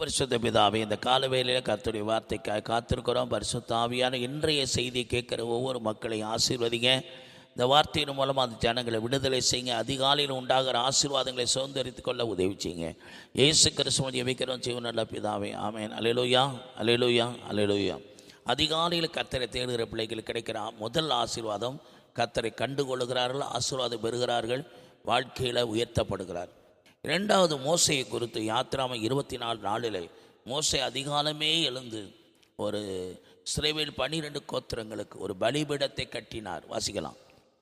பரிசுத்த பிதாவே இந்த காலவேளையில் கத்துடைய வார்த்தைக்காக காத்திருக்கிறோம். பரிசுத்தாவியான இன்றைய செய்தியை கேட்குற ஒவ்வொரு மக்களையும் ஆசீர்வதிங்க. இந்த வார்த்தையின் மூலமாக அந்த ஜனங்களை விடுதலை செய்யுங்க. அதிகாலையில் உண்டாகிற ஆசீர்வாதங்களை சுதந்திரித்து கொள்ள உதவி செய்யுங்க. இயேசு கிறிஸ்துவன் ஜெபிக்கிறோம் ஜீவனல்ல பிதாவே ஆமேன். அலையலூயா அலையலூயா அலையலூயா அதிகாலையில் கத்தரை தேடுகிற பிள்ளைகளுக்கு கிடைக்கிற முதல் ஆசீர்வாதம் கத்தரை கண்டுகொள்கிறார்கள் ஆசீர்வாதம் பெறுகிறார்கள் வாழ்க்கையில் உயர்த்தப்படுகிறார். இரண்டாவது மோசையை குறித்து யாத்திராம இருபத்தி நாலு நாளில் மோசை அதிகாலமே எழுந்து ஒரு சிறைவில் பனிரெண்டு கோத்திரங்களுக்கு ஒரு பலிபீடத்தை கட்டினார். வாசிக்கலாம்.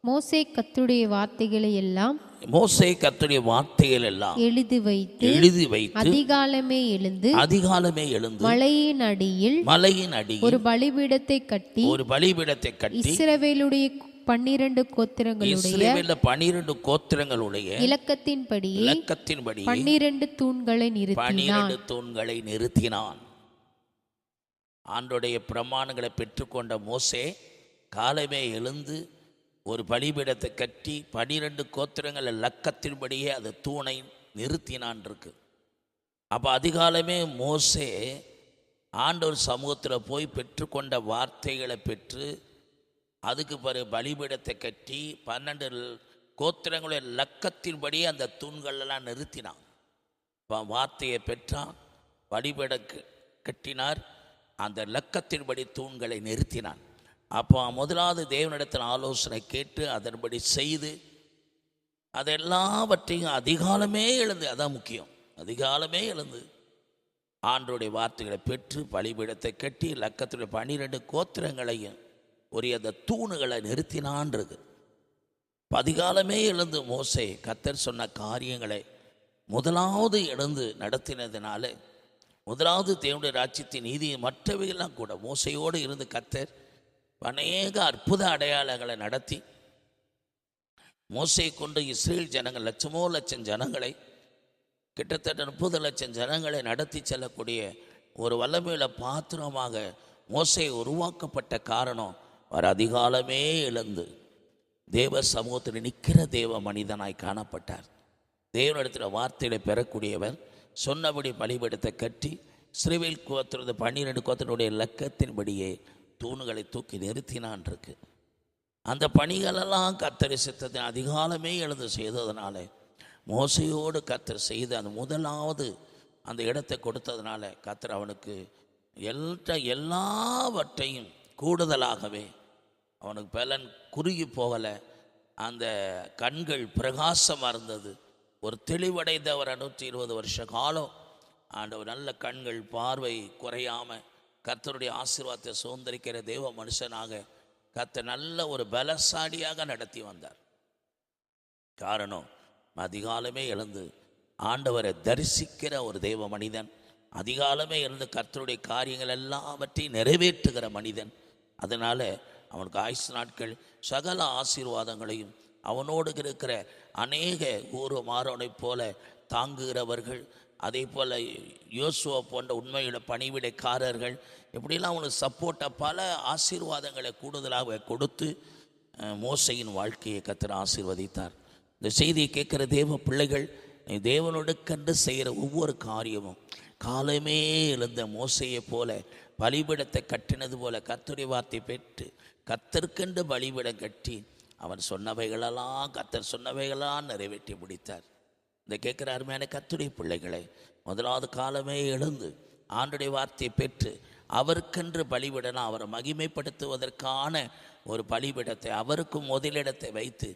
மோசே கத்துடைய வார்த்தைகளை எல்லாம் மோசை கர்த்தருடைய வார்த்தைகள் எல்லாம் எழுதி வைத்து எழுதி வைத்து அதிகாலமே எழுந்து அதிகாலமே எழுந்து மலையின் அடியில் மலையின் அடியில் ஒரு பலிபீடத்தை கட்டி ஒரு பலிபீடத்தை கட்டி இஸ்ரவேலுடைய பன்னிரண்டு கோத்திரங்களுடைய பனிரெண்டு கோத்திரங்களுடைய இலக்கத்தின்படி இலக்கத்தின்படி பன்னிரண்டு தூண்களை நிறுத்தினான். பனிரெண்டு தூண்களை நிறுத்தினான். ஆண்டுடைய பிரமாணங்களை பெற்றுக்கொண்ட மோசே காலமே எழுந்து ஒரு பலிபீடத்தை கட்டி பனிரெண்டு கோத்திரங்கள் லக்கத்தின்படியே அது தூணை நிறுத்தினான் இருக்கு அப்போ அதிகாலமே மோசே ஆண்டவர் சமூகத்தில் போய் பெற்றுக்கொண்ட வார்த்தைகளை பெற்று அதுக்கு பிறகு பலிபீடத்தை கட்டி பன்னெண்டு கோத்திரங்களுடைய லக்கத்தின்படி அந்த தூண்களெல்லாம் நிறுத்தினான். வார்த்தையை பெற்றான் வழிபட கட்டினார் அந்த லக்கத்தின்படி தூண்களை நிறுத்தினான். அப்போ முதலாவது தேவனிடத்தில் ஆலோசனை கேட்டு அதன்படி செய்து அதெல்லாவற்றையும் அதிகாலமே எழுந்து அதான் முக்கியம் அதிகாலமே எழுந்து ஆண்டோடைய வார்த்தைகளை பெற்று பலிபீடத்தை கட்டி லக்கத்துடைய பன்னிரெண்டு கோத்திரங்களையும் ஒரு அந்த தூணுகளை நிறுத்தினான்றது. பதிகாலமே எழுந்து மோசை கத்தர் சொன்ன காரியங்களை முதலாவது எழுந்து நடத்தினதுனால முதலாவது தேவனுடைய ராஜ்யத்தின் நீதி மற்றவையெல்லாம் கூட மோசையோடு இருந்து கத்தர் அநேக அற்புத அடையாளங்களை நடத்தி மோசை கொண்டு இஸ்ரேல் ஜனங்கள் லட்சமோ லட்சம் ஜனங்களை கிட்டத்தட்ட முப்பது லட்சம் ஜனங்களை நடத்தி செல்லக்கூடிய ஒரு வல்லமையில பாத்திரமாக மோசை உருவாக்கப்பட்ட காரணம் அவர் அதிகாலமே இழந்து தேவ சமூகத்தில் நிற்கிற தேவ மனிதனாய் காணப்பட்டார். தேவனிடத்தில் வார்த்தைகளை பெறக்கூடியவர் சொன்னபடி பலிபடத்தை கட்டி சிறுவில் கோத்திரது பன்னிரெண்டு கோத்திரனுடைய லக்கத்தின்படியே தூணுகளை தூக்கி நிறுத்தினான் இருக்கு அந்த பணிகளெல்லாம் கத்தரி சித்தத்தை அதிகாலமே எழுந்து செய்ததுனால மோசையோடு கத்தர் செய்த அந்த முதலாவது அந்த இடத்தை கொடுத்ததுனால கத்தர் அவனுக்கு எல்லா எல்லாவற்றையும் கூடுதலாகவே அவனுக்கு பலன் குறுகி போகலை. அந்த கண்கள் பிரகாசமாக இருந்தது. ஒரு தெளிவடைந்த ஒரு நூற்றி இருபது வருஷ காலம். ஆண்டவர் நல்ல கண்கள் பார்வை குறையாம கர்த்தருடைய ஆசீர்வாதத்தை சுதந்திரிக்கிற தெய்வ மனுஷனாக கத்த நல்ல ஒரு பலசாலியாக நடத்தி வந்தார். காரணம் அதிகாலமே எழுந்து ஆண்டவரை தரிசிக்கிற ஒரு தெய்வ மனிதன் அதிகாலமே எழுந்து கர்த்தருடைய காரியங்கள் எல்லாவற்றையும் நிறைவேற்றுகிற மனிதன் அதனால் அவனுக்கு ஆயுசு நாட்கள் சகல ஆசீர்வாதங்களையும் அவனோடு இருக்கிற அநேக ஊர் மாறவனைப் போல தாங்குகிறவர்கள் அதே போல் யோசுவா போன்ற உண்மையுடைய பணிவிடைக்காரர்கள் இப்படிலாம் அவனுக்கு சப்போர்ட்டாக பல ஆசீர்வாதங்களை கூடுதலாக கொடுத்து மோசையின் வாழ்க்கையை கத்திர ஆசீர்வதித்தார். இந்த செய்தியை கேட்குற தேவ பிள்ளைகள் நீ தேவனோடு கண்டு செய்கிற ஒவ்வொரு காரியமும் காலமே எழுந்த மோசையை போல பலிபிடத்தை கட்டினது போல கத்துரை வார்த்தை பெற்று கத்தற்கென்று பலிபிடம் கட்டி அவன் சொன்னவைகளெல்லாம் கத்தர் சொன்னவைகளெல்லாம் நிறைவேற்றி முடித்தார். இந்த கேட்குற அருமையான கத்துடைய பிள்ளைகளை முதலாவது காலமே எழுந்து ஆண்டுடைய வார்த்தையை பெற்று அவருக்கென்று பலிவிடலாம் அவரை மகிமைப்படுத்துவதற்கான ஒரு பலிபிடத்தை அவருக்கும் முதலிடத்தை வைத்து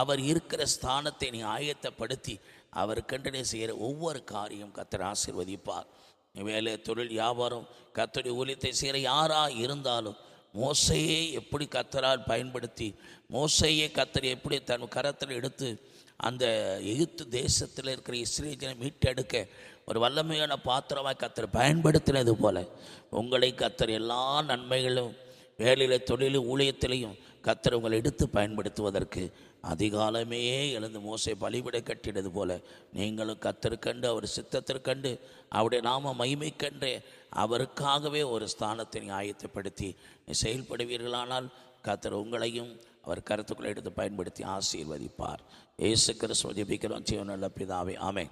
அவர் இருக்கிற ஸ்தானத்தை நீ ஆயத்தப்படுத்தி அவருக்கென்று நீ செய்கிற ஒவ்வொரு காரியம் கத்தர் ஆசிர்வதிப்பார். வேலை தொழில் வியாபாரம் கத்தடி ஊழியத்தை செய்கிற யாராக இருந்தாலும் மோசையை எப்படி கத்தரால் பயன்படுத்தி மோசையை கத்தர் எப்படி தன் கரத்தில் எடுத்து அந்த எகிப்து தேசத்தில் இருக்கிற இஸ்ரேஜனை மீட்டெடுக்க ஒரு வல்லமையான பாத்திரமாக கத்தர் பயன்படுத்தினது போல உங்களை கத்தர் எல்லா நன்மைகளும் வேலையில் தொழில் ஊழியத்திலையும் கத்தர் உங்களை எடுத்து பயன்படுத்துவதற்கு அதிகாலமே எழுந்து மோசை பலிவிடை கட்டினது போல நீங்களும் கத்தருக்கண்டு அவர் சித்தத்திற்கண்டு அவருடைய நாம மகிமை அவருக்காகவே ஒரு ஸ்தானத்தை ஆயத்தப்படுத்தி செயல்படுவீர்களானால் கத்தர் உங்களையும் அவர் கருத்துக்களை எடுத்து பயன்படுத்தி ஆசீர்வதிப்பார். இயேசு கிறிஸ்துவ ஜெபிக்கிறோம். ஜீவனுள்ள பிதாவே. ஆமென்.